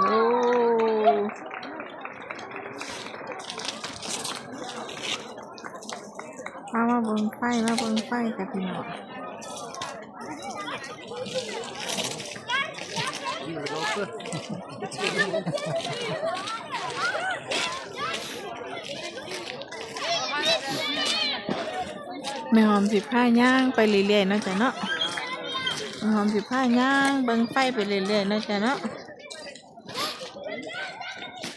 โอ้มามาบิ่งไฟมาบิ่งไฟกันพี่น้องแม่หอมสิผ้าย่างไปเรื่อยๆนาะจ้ะเนาะแม่หอมสิผ้าย่างเบิ่งไฟไปเรื่อยๆนาะจ้ะเนาะ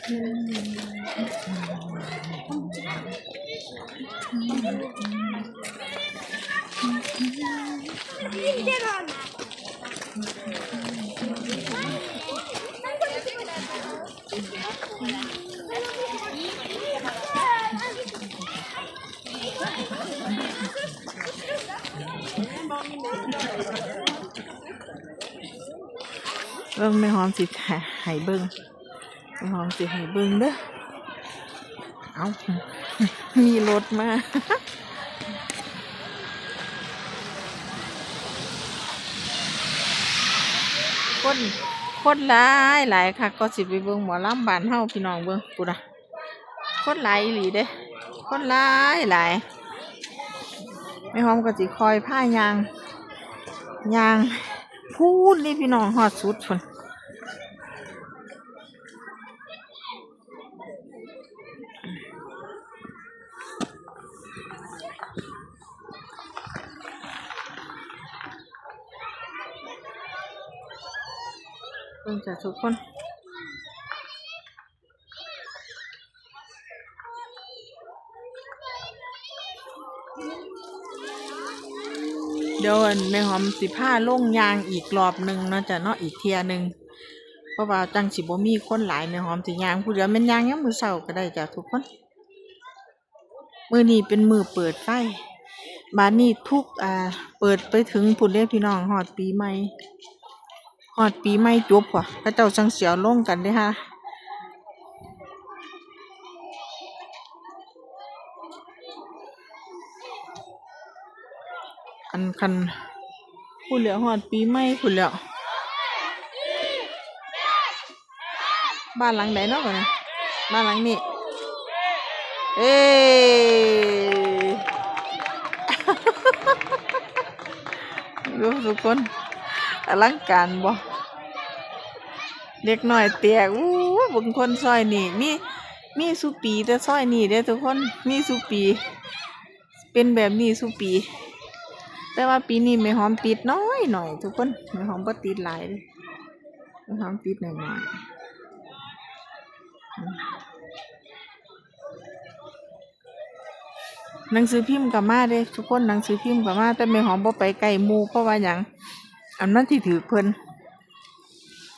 เบิ่งไม่หอมสิให้เบิ่ง หอมสิให้เบิ่งเด้อเอามีรถมาคนคนหลายหลายค่ะ ก็สิไปเบิ่งหมอลำบ้านเฮาพี่น้องเบิ่งกูนะคนหลายหลีเด้คนหลายหลายไม่หอมก็สิคอยผ้ายางยางพูดนี่พี่น้องฮอดสุดพุ่น จะทุกคนเดี๋ยวอันแม่หอมสิผ้าลงยางอีกรอบหนึ่งเนาะจ้ะเนาะอีกเทียหนึ่งเพราะว่าจังสิบ่มีคนหลายแม่หอมสิยางผู้เดียวแม่นยางยามมื้อเช้าก็ได้จ้ะทุกคนมือนี้เป็นมือเปิดไฟบานนี้ทุกอ่าเปิดไปถึงพุ่นเด้อพี่น้องฮอดปีใหม่ ฮอดปีใหม่จบว่ะพระเจ้าจังเสียวลงกันด้อค่ะอันคันพูดแล้วฮอดปีใหม่พูดแล้ว บ้านหลังไหนเนาะก่อนบ้านหลังนี้ เอ้ดูทุกคน อลังการบ่เด็กน้อยเตียกอู้บางคนซอยนี่มีมีสุปีแต่ซอยนี่เด้อทุกคนมีสุปี เป็นแบบนี้สุปี แต่ว่าปีนี้ไม่หอมติดน้อยหน่อย ทุกคนไม่หอมก็ติดหลายเลยไม่หอมติดหน่อยหน่อยหนังสือพิมพ์กับมาเด้ทุกคนหนังสือพิมพ์กับมาแต่ไม่หอมบ่ไปไกลหมูเพราะว่าหยัง อันนั้นที่ถือเพิ่น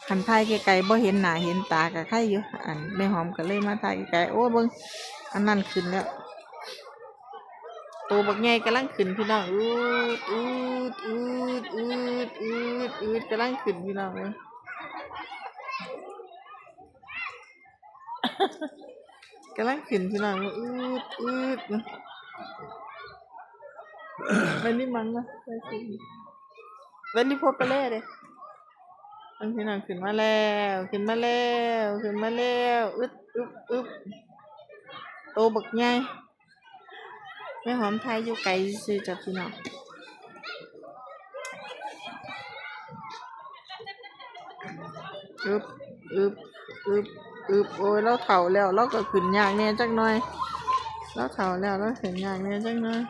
คันทายไกลๆบ่เห็นหน้าเห็นตากับใครอยู่อันไม่หอมก็เลยมาทายไกลๆโอ้เบิ่งอันนั้นขึ้นแล้วตัวบักใหญ่กำลังขึ้นพี่น้องอืดอืดอืดอืดอืดอืดกำลังขึ้นพี่น้องเอ้ยกำลังขึ้นพี่น้องอืดอืดนะวันนี้มันนะไปสิ วันนี้พบไปแล้วเลยอันพี่น้องขึ้นมาแล้วขึ้นมาแล้วขึ้นมาแล้วอึดอึบอึบโตบักใหญ่แม่หอมไทยอยู่ไกลซื้อจากพี่น้องอึบอึบอึบอึบโอ้ยเราเฒ่าแล้วเราก็ขึ้นยากแน่จักหน่อยเราเฒ่าแล้วเราขึ้นยากแน่จักหน่อย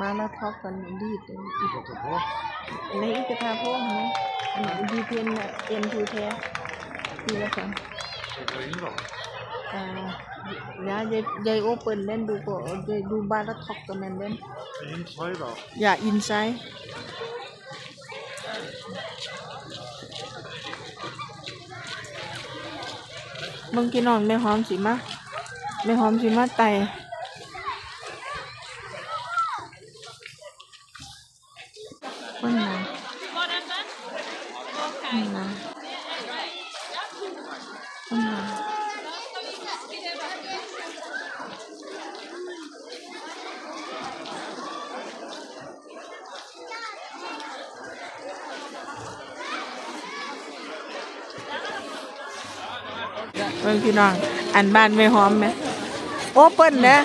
มาแล้วทอกกันดีดเลยอีกในอีกกระทาโพงไหมอันนี้ดีเพียนเอ็นทูแท้ทีละสองอ่าอย่ายายยายโอเปิลเล่นดูก็ยายดูบาร์ท็อกกันนั่นเล่น Insider. อย่าอินไซด์บางพี่น้องแม่หอมสิมาแม่หอมสิมาไต เพื่อนพี่น้อง อันบ้านไม่หอมไหมโอเปิลนะ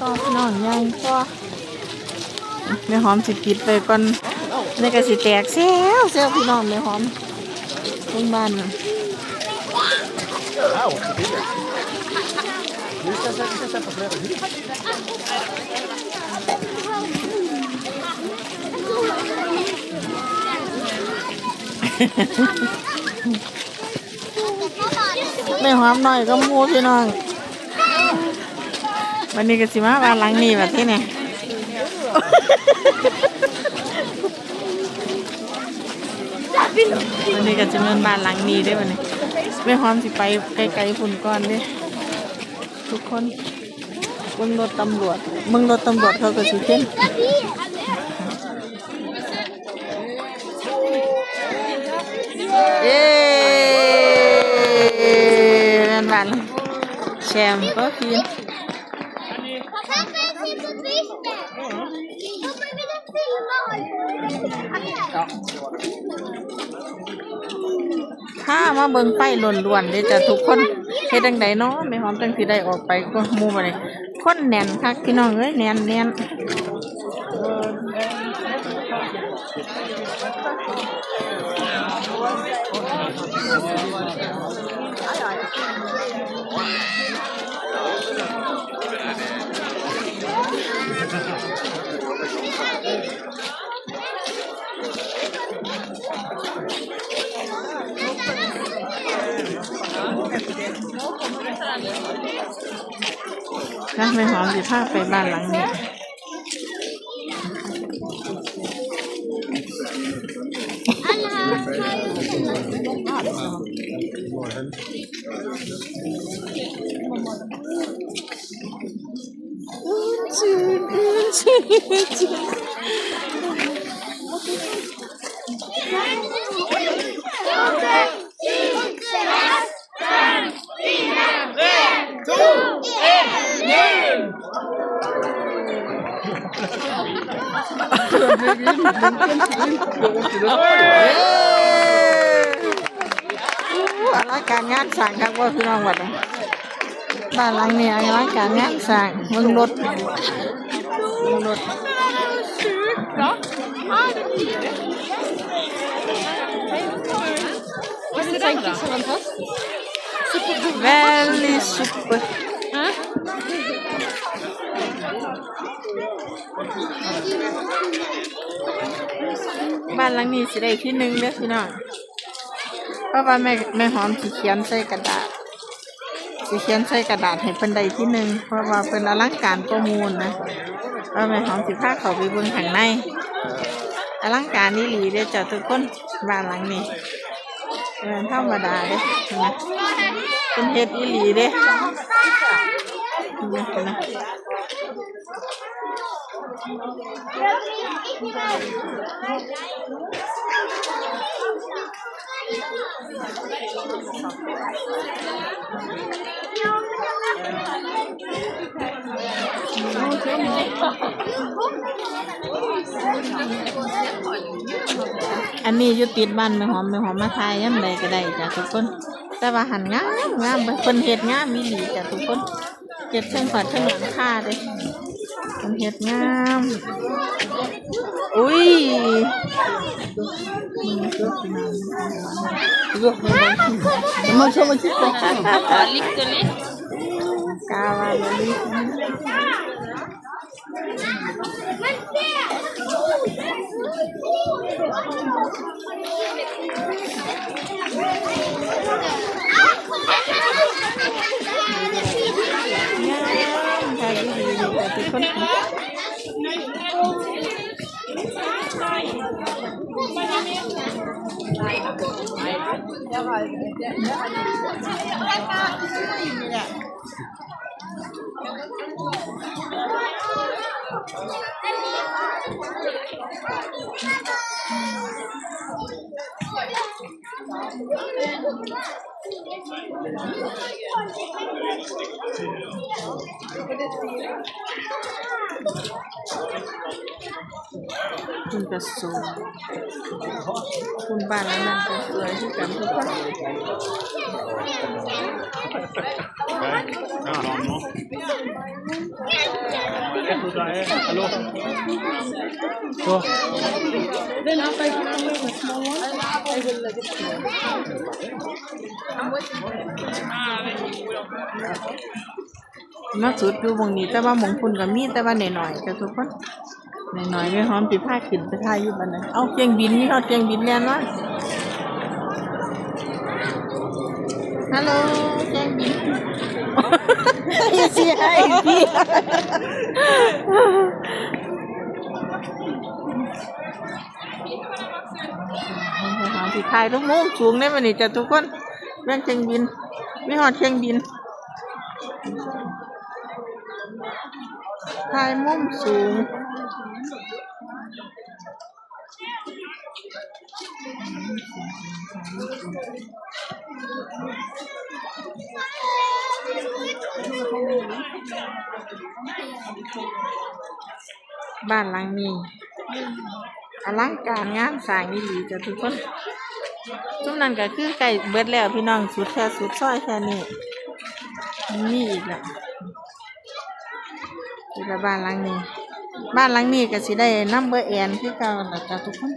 ต่อพี่น้องย่างต่อแม่หอมสิปิดไปก่อนนี่ก็สิแตกเซลเซลพี่น้องแม่หอมเพิ่งบ้านน่ะ Ah, wat gebeurt er? Nu is dat is dat probleem. แม่หอมหน่อยก็มูพี่น้อง วันนี้ก็สิมาบ้านหลังนี้แบบที่ไหนวันนี้ก็จะเป็นบ้านหลังนี้ได้วันนี้แม่หอมสิไปไกลๆฝุ่นก่อนเด้ทุกคนเบิ่งรถตำรวจเบิ่งรถตำรวจเขาก็สิเข้มเย้แม่นบ้านแชมป์ก็ฟิน ถ้ามาเบิ่งไปล้วนๆเด้จ้ะทุกคนเฮ็ดจังไดเนาะแม่หอมจังสิได้ออกไปก็หมู่บ่ได้คนแน่นคักพี่น้องเอ้ยแน่นแน่น นะไม่หอมสิพาไปบ้านหลังนี้ อู้อลังการงานสร้างครับว่าพี่น้องวัดบ้านหลังนี้อลังการงานสร้างมืองรถมืองรถ Väldigt super. Hả? บ้านหลังนี้สิได้ที่หนึ่งเด้อพี่น้องเพราะว่าแม่แม่หอมสิเขียนใส่กระดาษสิเขียนใส่กระดาษให้เพิ่นได้ที่หนึ่งเพราะว่าเพิ่นอลังการประมูลนะเพราะแม่หอมสิพาเขาไปเบิ่งข้างในอลังการนี่หลีเด้อจ้ะทุกคนบ้านหลังนี้เป็นธรรมดาเด้อนไหมเป็นเฮ็ดอีหลีเด้อเห็นไหมเห็นไหม อันนี้อยู่ติดบ้านแม่หอมแม่หอมมาทายยามใดก็ได้จ้ะทุกคน แต่ว่าหันงามงามเพิ่นเฮ็ดงามมีหลีจ้ะทุกคนเฮ็ดเชิงขอดเชิงหลังคาเด้เพิ่นเฮ็ดงามอุ้ย มันชอบมันคิดไปกาวาลลิก งามทายดีๆจ้ะทุกคน Thank คุณกระสวยคุณบ้านแล้วนั่นกระสวยที่กันทุกคน Ja, no. Ettuta är... Hallå? Så. Then I'll take มาสุดอยู่หมองนี้แต่ว่ามงคุณก็มีแต่ว่าหน่อยๆจ้ะทุกคน น่อยๆไม่หอมสิพาขึ้นไปทายอยู่บันนั้นเอาเครื่องบินมีฮอดเครื่องบินแล่นวะฮัลโหลเครื่องบินอย่าเสียให้พี่หอมสิทายทุกมุมสูงได้บัดนี้จ้ะทุกคนเรื่องเครื่องบินมีฮอดเครื่องบินถ่ายมุมสูง บ้านหลังนี้อลังการงานสร้างนี่ดีจ้ะทุกคนทุกนั้นก็คือไก่เบิดแล้วพี่น้องสุดแค่สุดซอยแค่นี้มีอีกแล้วนี่ละบ้านหลังนี้ บ้านหลังนี้ก็สิได้นัมเบอร์แอนคือเก่าแล้วจ้ะทุกคน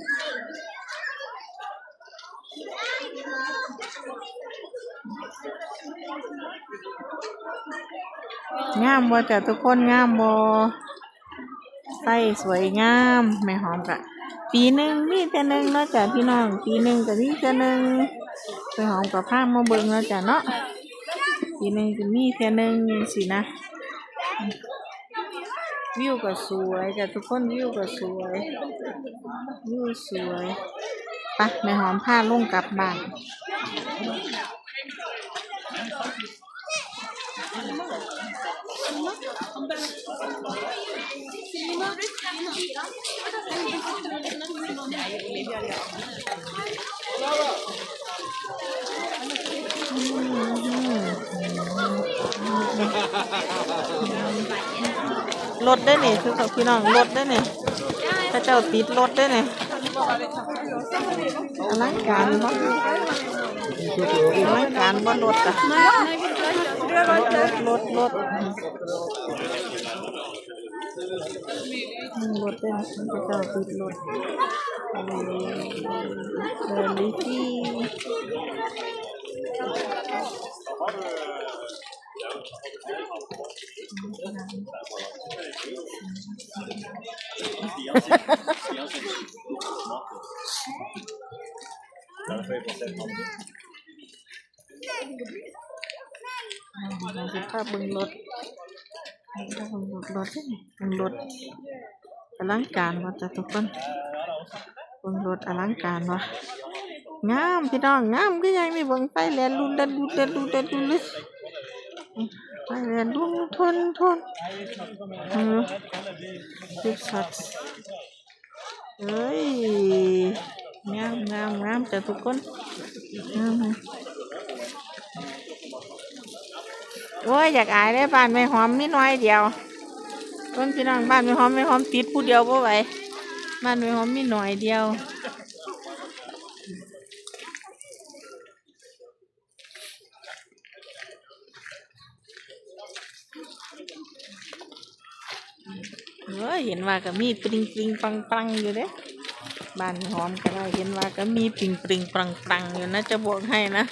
งามบ่จ้ะทุกคนงามบ่ใส่สวยงามแม่หอมกะปีหนึ่งมีแต่หนึ่งเนาะจ้ะพี่น้องปีหนึ่งก็มีแต่หนึ่งแม่หอมกับพามาเบิ่งเนาะจ้ะเนาะปีหนึ่งก็มีแต่หนึ่งสินะ วิวก็สวยจ้ะทุกคนวิวก็สวยวิวสวยไปะแม่หอมพาลงกลับบ้าน รถได้เนี่ยคือกับพี่น้องรถได้เนี่พระเจ้าติดรถได้เนี่ยอลังการบ่อลังการบ่รถอะรถรถรถ รถอืมรถได้นี่พระเจ้าติดรถเออลิที่ เราจะพาเบิ่งรถพาเบิ่งรถรถนี่เบิ่งรถอลังการว่าจะทุกคนเบิ่งรถอลังการวะงามพี่น้องงามก็ยังนี่เบิ่งไฟแลนลุนดันลุนดันลุนดันลุนเลยไฟแลนลุนทนทนเออดิสัตว์เอ้ยงามงามงามจ้ะทุกคนงาม โอ้ยอยากอายได้บ้านไม่หอมมีน้อยเดียวต้นพี่น้องบ้านไม่หอมไม่หอมติดผู้เดียวบ่ไหวบ้านไม่หอมมีหน่อยเดียวเออเห็นว่าก็มีปริงปริงปังปังอยู่เด้บ้านหอมก็ได้เห็นว่าก็มีปริงปริงปังปังอยู่นะจะบอกให้นะ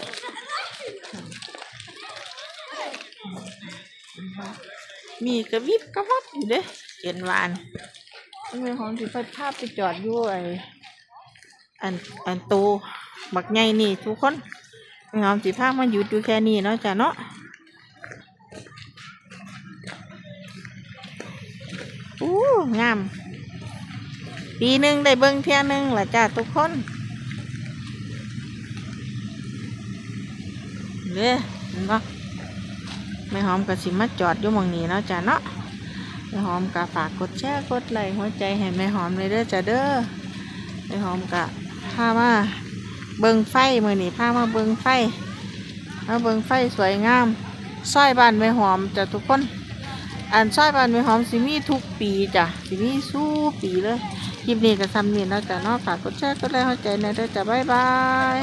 มีกระวิบกระวับอยู่เด้เห็นวานมันเป็นของที่พัดภาพไปจอดอยู่ไออันอันโตบักใหญ่นี่ทุกคนเป็นของสิภาพมันหยุดอยู่แค่นี้เนาะจ้ะเนาะอู้งาม ปีหนึ่งได้เบิ้งเที่ยหนึ่งละจ้ะทุกคนเด้เห็นปะ แม่หอมกับสิมาจอดอยู่มองนี้เนาะจ้ะเนาะแม่หอมกับฝากกดแชร์กดไลค์หัวใจให้แม่หอมเลยเด้อจ้ะเด้อแม่หอมกับพามาเบิงไฟมือนี่พามาเบิงไฟมาเบิงไฟสวยงามซอยบ้านแม่หอมจ้ะทุกคนอันซอยบ้านแม่หอมสิมีทุกปีจ้ะสิมีสู้ปีเลยคลิปนี้ก็ทำนี่แล้วจ้ะเนาะฝากกดแชร์กดไลค์เข้าใจหนเด้อจ้ะบ๊ายบาย